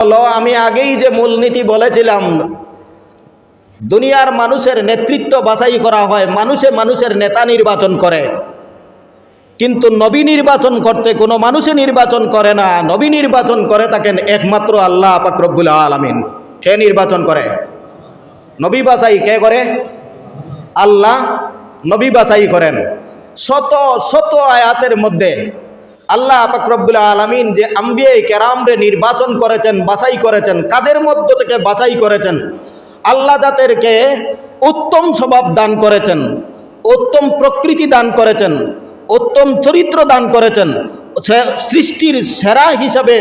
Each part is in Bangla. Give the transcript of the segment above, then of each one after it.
হলো, আমি আগেই যে মূলনীতি বলেছিলাম, দুনিয়ার মানুষের নেতৃত্ব বাছাই করা হয়, মানুষে মানুষের নেতা নির্বাচন করে। কিন্তু নবী নির্বাচন করতে কোনো মানুষে নির্বাচন করে না, নবী নির্বাচন করে থাকেন একমাত্র আল্লাহ পাকরব্বুল আলমিন। কে নির্বাচন করে? নবী বাছাই কে করে? আল্লাহ নবী বাছাই করেন। শত শত আয়াতের মধ্যে আল্লাহ পাকরব্বুল আলমিন যে আম্বিয়ে কেরামরে নির্বাচন করেছেন, বাছাই করেছেন, কাদের মধ্য থেকে বাছাই করেছেন? আল্লাহ জাতেরকে উত্তম স্বভাব দান করেছেন, উত্তম প্রকৃতি দান করেছেন, উত্তম চরিত্র দান করেছেন সৃষ্টির সেরা হিসাবে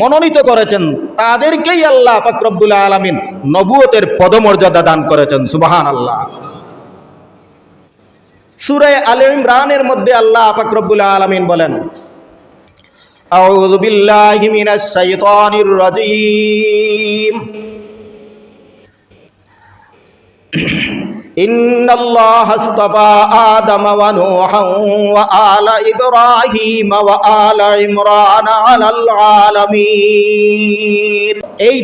মনোনীত করেছেন, তাদেরকেই আল্লাহ পাকরব্বুল আলমিন নবুয়তের পদমর্যাদা দান করেছেন সুবাহান আল্লাহ সুরে আল ইমরানের মধ্যে আল্লাহ ফাকরবুল আলমিন বলেন أعوذ بالله من الشيطان الرجيم إن الله اصطفى آدم ونوحا وآل إبراهيم وآل عمران على العالمين এই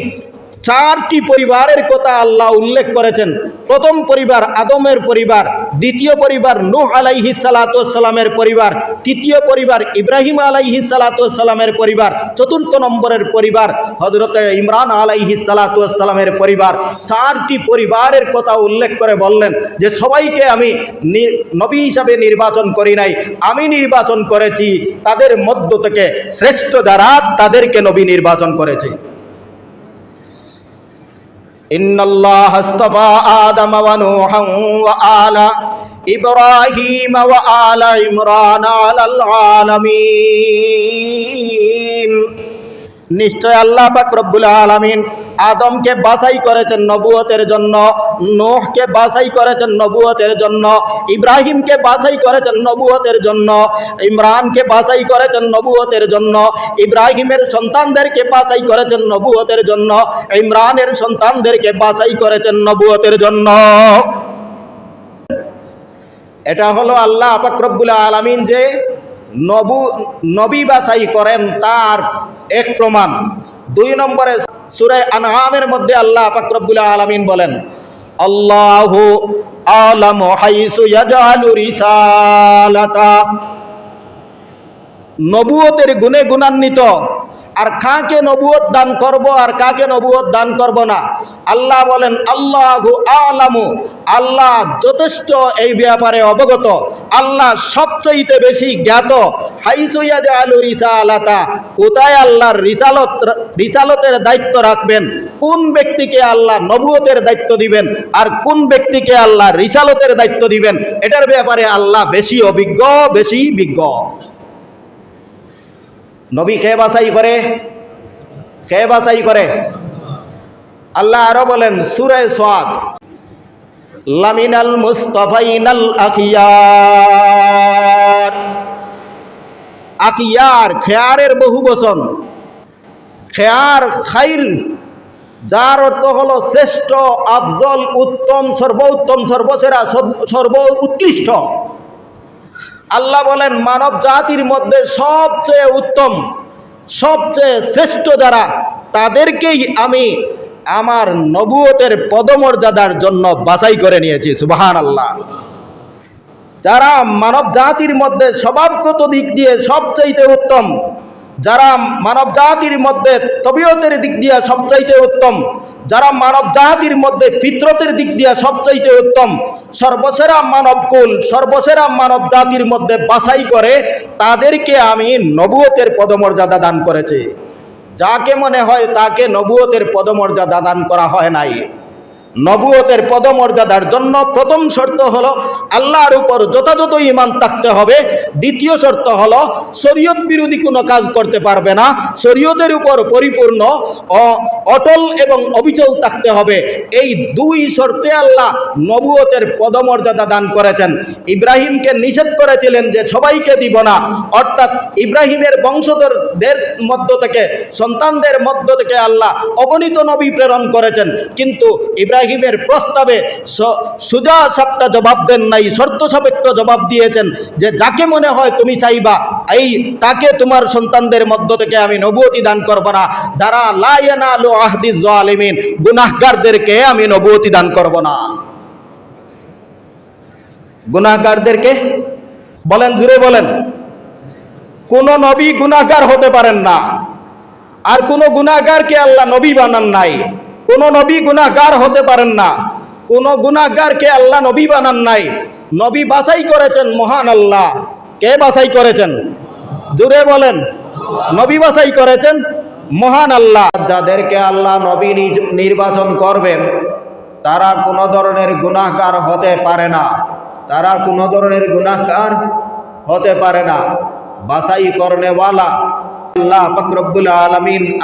চারটি পরিবারের কথা আল্লাহ উল্লেখ করেছেন। প্রথম পরিবার আদমের পরিবার, দ্বিতীয় পরিবার নূহ আলাইহি সালাতামের পরিবার, তৃতীয় পরিবার ইব্রাহিম আলাইহি সালাতামের পরিবার, চতুর্থ নম্বরের পরিবার হজরত ইমরান আলাইহি সালাতামের পরিবার। চারটি পরিবারের কথা উল্লেখ করে বললেন যে, সবাইকে আমি নবী হিসাবে নির্বাচন করি নাই, আমি নির্বাচন করেছি, তাদের মধ্য থেকে শ্রেষ্ঠ যারা, তাদেরকে নবী নির্বাচন করেছে। إن الله اصطفى آدم ونوحا وآل إبراهيم وآل عمران على العالمين নিশ্চয় আল্লাহ পাক রব্বুল আলামিন আদমকে বাছাই করেছেন নবুয়তের জন্য, নোহকে বাছাই করেছেন নবুয়তের জন্য, ইব্রাহিমকে বাছাই করেছেন নবুয়তের জন্য, ইমরানকে বাছাই করেছেন নবুয়তের জন্য, ইব্রাহিমের সন্তানদেরকে বাছাই করেছেন নবুয়তের জন্য, ইমরানের সন্তানদেরকে বাছাই করেছেন নবুয়তের জন্য। এটা হলো আল্লাহ পাকরব্বুল আলমিন যে নবু, নবী বাছাই করেন তার এক প্রমাণ। দুই নম্বরে সুরে আনহামের মধ্যে আল্লাহ ফাকরবুল আলমিন বলেন, আল্লাহ আলম নবুয়তের গুণে গুণান্বিত আর কাকে নবুয়ত দান করব আর কাকে নবুয়ত দান করব না? আল্লাহ বলেন, আল্লাহু আলামু। আল্লাহ যথেষ্ট এই ব্যাপারে অবগত। আল্লাহ সবচাইতে বেশি জ্ঞাত। হাইসুইয়া যে আলু রিসালাতা। কোথায় আল্লাহর রিসালত, রিসালতের দায়িত্ব রাখবেন? কোন ব্যক্তিকে আল্লাহ নবুয়তের দায়িত্ব দিবেন? আর কোন ব্যক্তিকে আল্লাহ রিসালতের দায়িত্ব দিবেন? এটার ব্যাপারে আল্লাহ বেশি অভিজ্ঞ, বেশি বিজ্ঞ। নবী কে বাছাই করে? কে বাছাই করে? আল্লাহ আরও বলেন, সুরে সাদ লামিনাল মুস্তফাইনাল আখিয়ার। আখিয়ার, খেয়ারের বহু বচন। খেয়ার খাইর যার অর্থ হলো শ্রেষ্ঠ, আফজল, উত্তম, সর্বোত্তম, সর্বসেরা সর্ব- সর্ব উৎকৃষ্ট আল্লাহ বলেন, মানব জাতির মধ্যে সবচেয়ে উত্তম, সবচেয়ে শ্রেষ্ঠ যারা, তাদেরকেই আমি আমার নবুয়তের পদমর্যাদার জন্য বাছাই করে নিয়েছি সুবাহান আল্লাহ যারা মানব জাতির মধ্যে স্বভাবগত দিক দিয়ে সবচাইতে উত্তম, যারা মানব জাতির মধ্যে তবিয়তের দিক দিয়ে সবচাইতে উত্তম যারা মানব জাতির মধ্যে ফিতরতের দিক দিয়ে সবচাইতে উত্তম, সর্বসেরা মানবকুল সর্বসেরা মানব জাতির মধ্যে বাছাই করে, তাদেরকে আমি নবুয়তের পদমর্যাদা দান করেছি। যাকে মনে হয় তাকে নবুয়তের পদমর্যাদা দান করা হয় নাই। নবুয়তের পদমর্যাদার জন্য প্রথম শর্ত হলো আল্লাহর উপর যথাযথ ইমান থাকতে হবে। দ্বিতীয় শর্ত হলো শরীয়ত বিরোধী কোনো কাজ করতে পারবে না। শরীয়তের উপর পরিপূর্ণ অটল এবং অবিচল থাকতে হবে। এই দুই শর্তে আল্লাহ নবুয়তের পদমর্যাদা দান করেছেন। ইব্রাহিমকে নিষেধ করেছিলেন যে সবাইকে দিব না। অর্থাৎ ইব্রাহিমের বংশধরদের মধ্য থেকে, সন্তানদের মধ্য থেকে আল্লাহ অগণিত নবী প্রেরণ করেছেন। কিন্তু ইব্রাহিম ইব্রাহিমের প্রস্তাবে সুজা সাপটা জবাব দেন নাই, শর্ত সাপেক্ষ জবাব দিয়েছেন যে যাকে মনে হয় তুমি চাইবা, এই তাকে তোমার সন্তানদের মধ্য থেকে আমি নবুয়তি দান করব না। যারা লাইয়ানা আলু আহদি জালিমিন, গুনাহগারদেরকে আমি নবুয়তি দান করব না। গুনাহগারদেরকে? বলেন, জুড়ে বলেন। কোন নবী গুনাহগার হতে পারেন না। আর কোন গুনাহগারকে আল্লাহ নবী বানান নাই। কোন নবী গুনাহগার হতে পারেন না। কোন গুনাহগারকে আল্লাহ নবী বানান নাই। নবী বাছাই করেছেন, মহান আল্লাহ। কে বাছাই করেছেন? জুড়ে বলেন। নবী বাছাই করেছেন, মহান আল্লাহ। যাদেরকে আল্লাহ নবী নির্বাচন করবেন, তারা কোনো ধরনের গুনাহগার হতে পারে না। তারা কোনো ধরনের গুনাহগার হতে পারে না। বাছাই করনেওয়ালা আল্লাহ ফকরবুল আলমিন